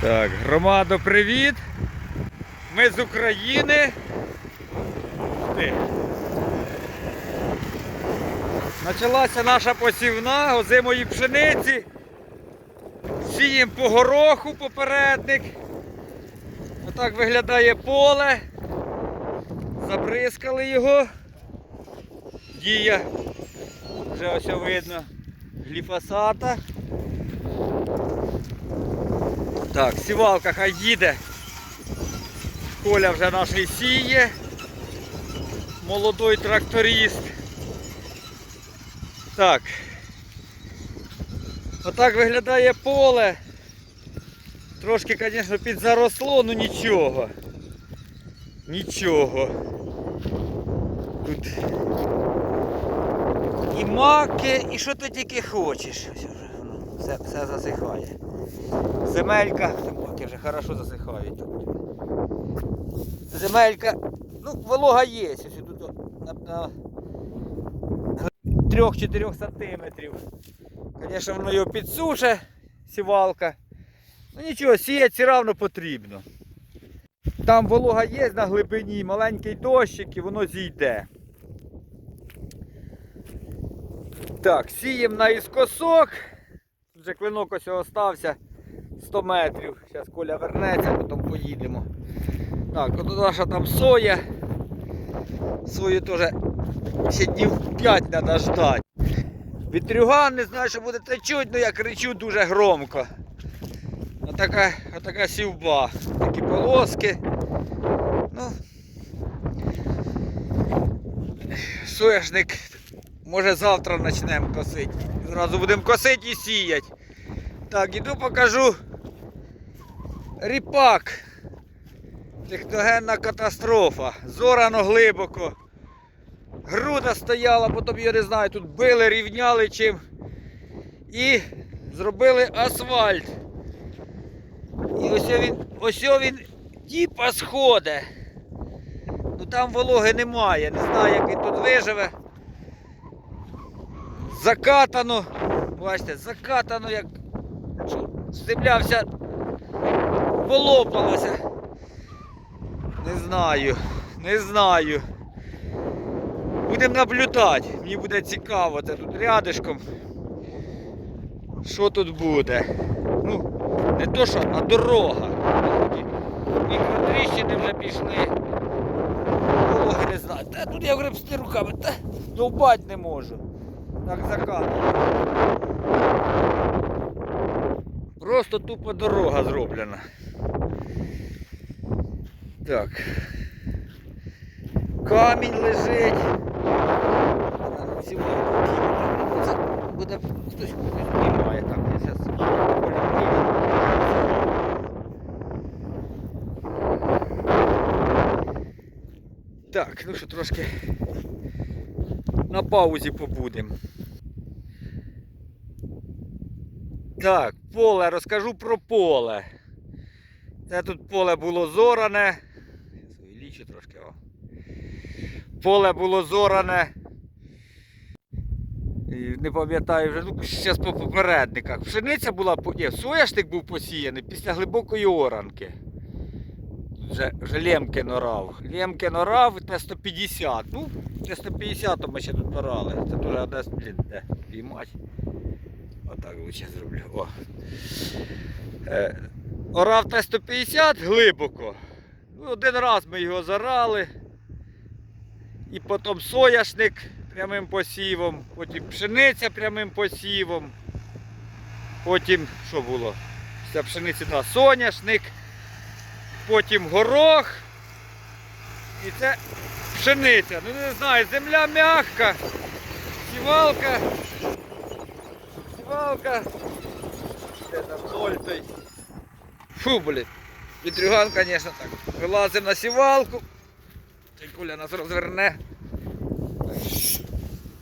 Так, громадо, привіт! Ми з України. Почалася наша посівна озимої пшениці. Сіємо по гороху попередник. Отак виглядає поле. Забризкали його. Дія. Вже ось видно гліфосата. Так, сівалка хай їде. Коля вже наш сіє. Молодой тракторист. Так. Отак виглядає поле. Трошки, звісно, підзаросло, ну нічого. Нічого. Тут і маки, і що ти тільки хочеш. Ну, Все, все засихає. Земелька, маки вже хорошо засихають. Земелька, ну, волога є, ось тут на, на 3-4 сантиметрів. Звісно, воно його підсуше, сівалка. Ну нічого, сіяти все одно потрібно. Там волога є на глибині, маленький дощик і воно зійде. Так, сіємо на іскосок. Тут Вже клинок ось остався 100 метрів. Зараз Коля вернеться, потім поїдемо. Так, от наша там соя. Сою теж ще днів 5 треба ждати. Вітрюган, не знаю, що будете чути, але я кричу дуже громко. Отака, отака сівба. Такі полоски. Ну, соняшник, може завтра почнемо косити. Зразу будемо косити і сіяти. Так, іду покажу ріпак. Техногенна катастрофа. Зорано глибоко. Груда стояла, потім я не знаю, тут били, рівняли чим. І зробили асфальт. І ось він, ось він тіпа сходить. Ну там вологи немає, не знаю, як він тут виживе. Закатано, бачите, закатано, як земля вся полопалася. Не знаю, не знаю. Будемо наблюдати. Мені буде цікаво, це тут рядишком. Що тут буде? Ну, не то що, а дорога. Мікротріщини вже пішли. Вологи не знаю. Та тут я гребсти руками, та довбать не можу. Закатано. Просто тупо дорога зроблена. Так. Камінь лежить. Це буде хтось знімає так. Я зараз Так, ну що трошки на паузі побудемо. Так, поле, розкажу про поле. Це тут поле було зоране. Лічу трошки. О. Поле було зоране. Не пам'ятаю вже, ну, зараз по попередниках. Пшениця була, ні, соняшник був посіяний після глибокої оранки. Вже, вже Лемки норав. Лемки норав Т-150. Ну, Т-150 ми ще тут норали. Це дуже одне, блін, де піймать. Отак лучше зроблю. О. Е, орав Т-150 глибоко. Ну, один раз ми його зарали. І потім соняшник прямим посівом, потім пшениця прямим посівом. Потім що було? Після пшениці да, соняшник, потім горох. І це пшениця. Ну не знаю, земля м'яка, сівалка. Той. Фу, блін. Вітрюган, звісно, так. Вилазимо на сівалку. Куля нас розверне.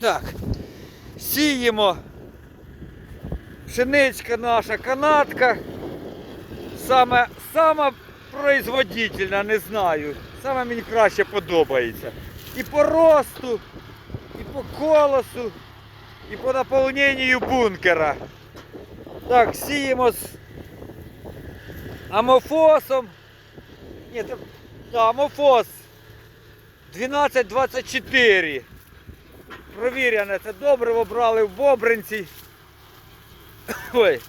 Так. Сіємо. Пшеничка наша, канатка. Саме, сама производительна, не знаю. Саме мені краще подобається. І по росту, і по колосу, і по наповненню бункера. Так, сіємо з амофосом. Ні, це да, амофос 1224. Провіряне, це добриво брали в Бобринці. Ой.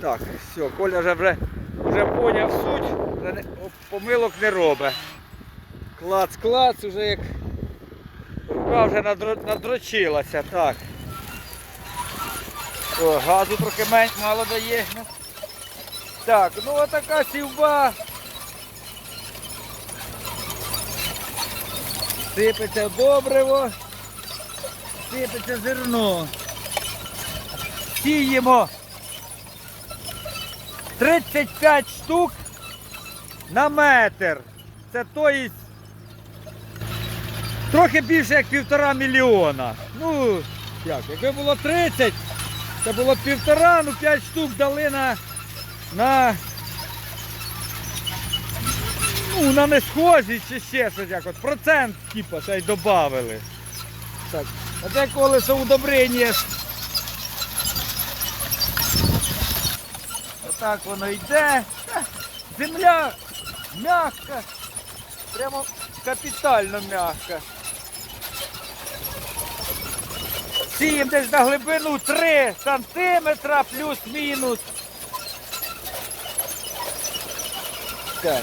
Так, все, Коля вже, вже, вже поняв суть, вже не, помилок не робить. Клац, клац, уже як рука вже надро- надрочилася. Так. О, газу трохи менш мало дає. Ну. Так, ну отака сівба. Сипеться добриво, сипеться зерно. Сіємо 35 штук на метр. Це то є трохи більше як півтора мільйона. Ну, як, якби було 30, це було б півтора, ну 5 штук дали на, на, ну, на несхожість чи ще щось якось. Процент, типу, ще й додавили. Так, а це колесо удобрення. Отак воно йде. Земля м'яка. Прямо капітально м'яка. Сіємо десь на глибину 3 сантиметра плюс-мінус. Так.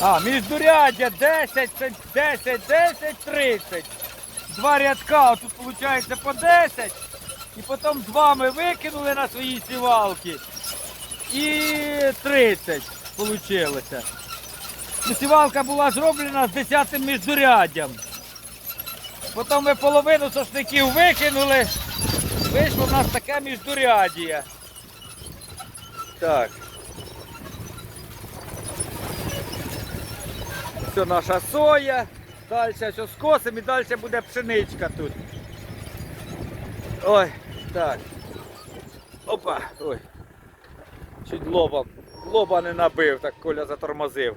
А, міждуряддя 10, 10, 10, 30. Два рядка, тут виходить по 10. І потім два ми викинули на свої сівалки. І 30 вийшло. Сівалка була зроблена з 10 міждуряддям. Потім ми половину сошників викинули. Вийшло в нас таке міждуряддя. Так. Це наша соя. Далі все скосимо і далі буде пшеничка тут. Ой, так. Опа, ой. Чуть лоба, лоба не набив, так Коля затормозив.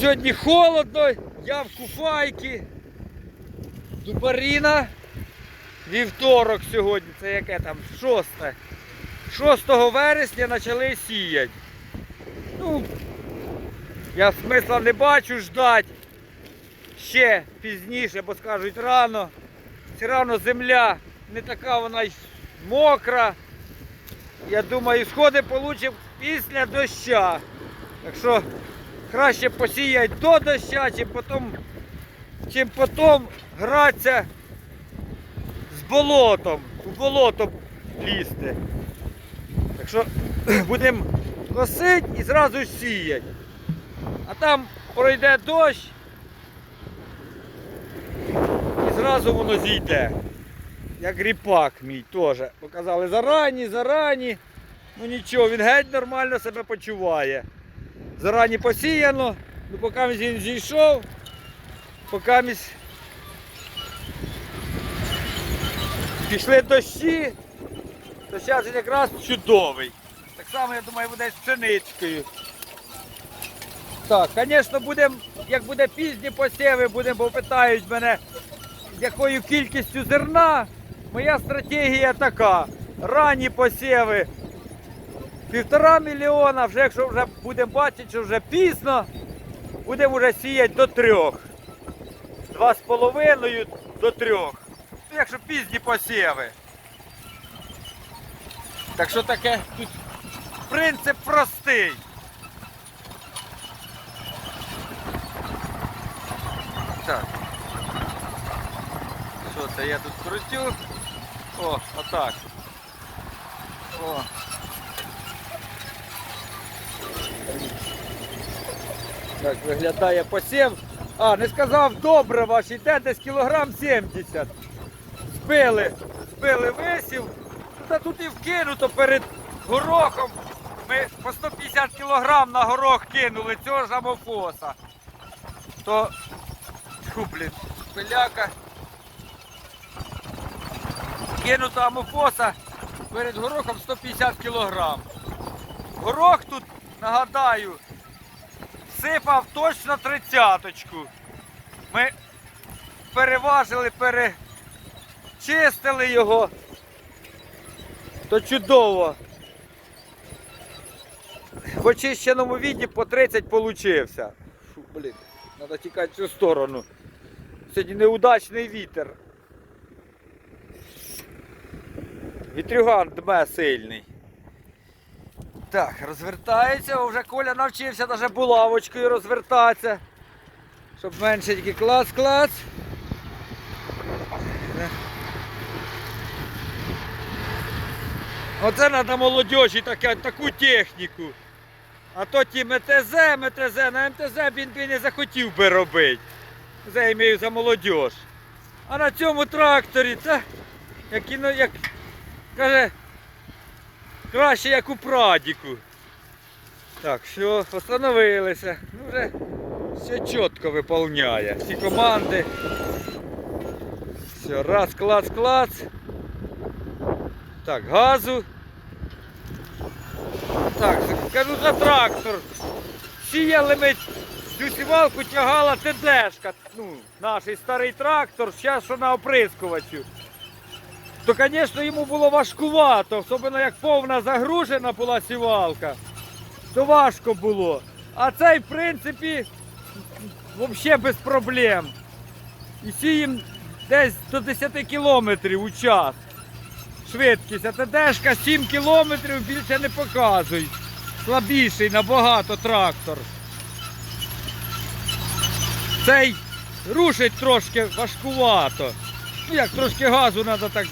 Сьогодні холодно, я в куфайки. Дубаріна. Вівторок сьогодні, це яке там? Шосте. 6 вересня почали сіяти. Ну, я смисла не бачу ждать ще пізніше, бо скажуть рано. Все одно земля не така вона й мокра. Я думаю, сходи получимо після доща. Так що краще посіяти до доща, чим потім, чим потім гратися з болотом, у болото лізти. Так що будемо косити і зразу сіяти. А там пройде дощ і зразу воно зійде. Як ріпак мій теж. Показали зарані, зарані. Ну нічого, він геть нормально себе почуває. Зарані посіяно, ну поки він зійшов, поки місь пішли дощі, то зараз якраз чудовий. Так само, я думаю, буде з пшеничкою. Так, звісно, будемо, як буде пізні посіви, будемо, бо питають мене, якою кількістю зерна. Моя стратегія така. Ранні посіви півтора мільйона, вже якщо вже будемо бачити, що вже пізно, будемо вже сіяти до трьох. Два з половиною до трьох. Ну, якщо пізні посіви. Так що таке тут принцип простий. Так. Що це я тут крутю? О, отак. О. Так виглядає посів. А, не сказав добре ваш, йде десь кілограм 70. Збили, збили висів. Та тут і вкинуто перед горохом. Ми по 150 кілограм на горох кинули цього ж амофоса. То, фу, блін, пиляка. Кинуто амофоса перед горохом 150 кілограм. Горох тут, нагадаю, сипав точно тридцяточку. Ми переважили, перечистили його. то чудово. В очищеному віді по 30 получився. Фу, блін, треба тікати в цю сторону. Сьогодні неудачний вітер. Вітрюган дме сильний. Так, розвертається, вже Коля навчився навіть булавочкою розвертатися. Щоб менше тільки клац-клац. Оце треба молодіжі таке, таку техніку. А то ті МТЗ, МТЗ, на МТЗ він би не захотів би робити. Це я за молодіж. А на цьому тракторі, та, як, як каже, краще як у прадіку. Так, все, встановилися. Ну вже все чітко виповняє. Всі команди. Все, раз, клац, клац. Так, газу. Так, кажу за трактор. Сіяли ми цю сівалку тягала ТДшка. Ну, наш старий трактор, зараз що на оприскувачу. То, звісно, йому було важкувато, особливо як повна загружена була сівалка, то важко було. А цей, в принципі, взагалі без проблем. І сієм десь до 10 кілометрів у час. Швидкість, а ТДшка 7 кілометрів більше не показує. Слабіший набагато трактор. Цей рушить трошки важкувато. Ну як трошки газу треба так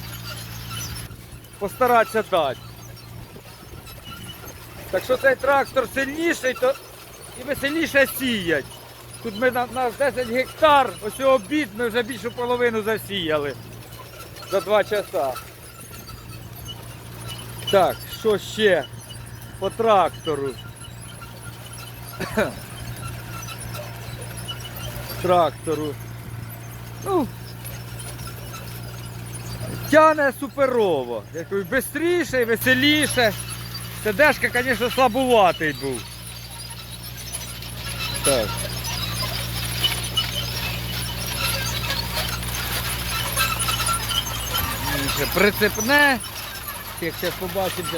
постаратися дати. Так що цей трактор сильніший, то і веселіше сіять. Тут ми на, на 10 гектар, ось обід ми вже більшу половину засіяли за 2 часа. Так, що ще по трактору? Трактору. Ну, тяне суперово. Я кажу, веселіше. ТДшка, звісно, слабуватий був. Так. Прицепне. Як зараз побачимо,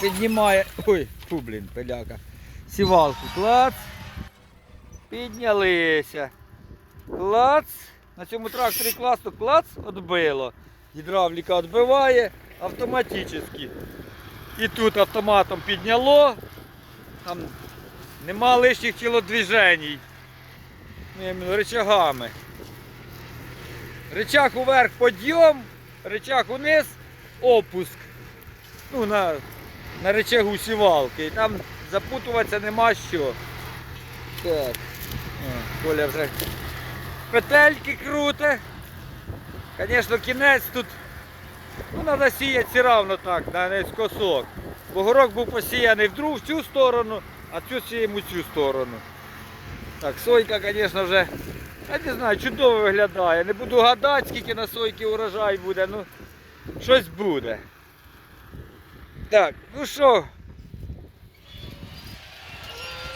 піднімає. Ой, фу, блін, пиляка. Сівалку. Клац. Піднялися. Клац. На цьому тракторі класно клац відбило Гідравліка відбиває автоматично. І тут автоматом підняло. Там нема лишніх тілодвіжень. Ну, я іменно рычагами. Рычаг уверх подйом, рычаг униз опуск. Ну, на, на рычагу сівалки. І там запутуватися нема що. Так. О, Коля вже петельки круте. Звісно, кінець тут ну, треба сіяти все одно так, на наискосок. Бо горок був посіяний в другу в цю сторону, а цю сіємо в цю сторону. Так, сойка, звісно, вже, я не знаю, чудово виглядає. Не буду гадати, скільки на сойки урожай буде, ну щось буде. Так, ну що,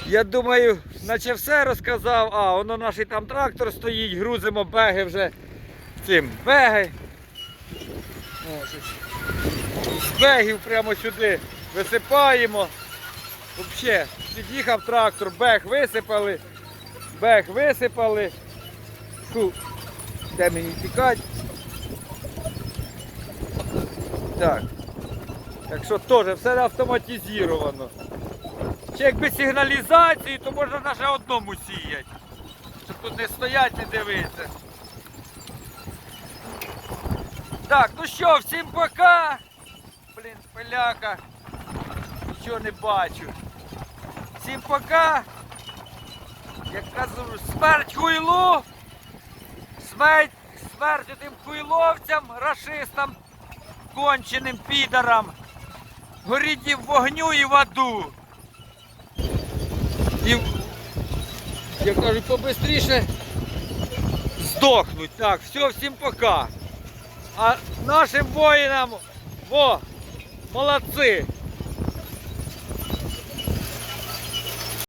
я думаю, наче все розказав. А, воно наш там трактор стоїть, грузимо беги вже цим беги. З бегів прямо сюди висипаємо. Взагалі, під'їхав трактор, бег висипали, бег висипали. Фу, де мені тікати? Так. Так що теж все автоматизовано. Ще якби сигналізації, то можна навіть одному сіяти. Щоб тут не стоять, не дивитися. Так, ну що, всім пока. Блін, пиляка. Нічого не бачу. Всім пока. Як кажу, смерть хуйлу. Смерть, смерть тим хуйловцям, рашистам, конченим підарам. Горіть і в вогню і в аду. І, як кажуть, побистріше здохнуть. Так, все, всім пока. А нашим воїнам, во, молодці.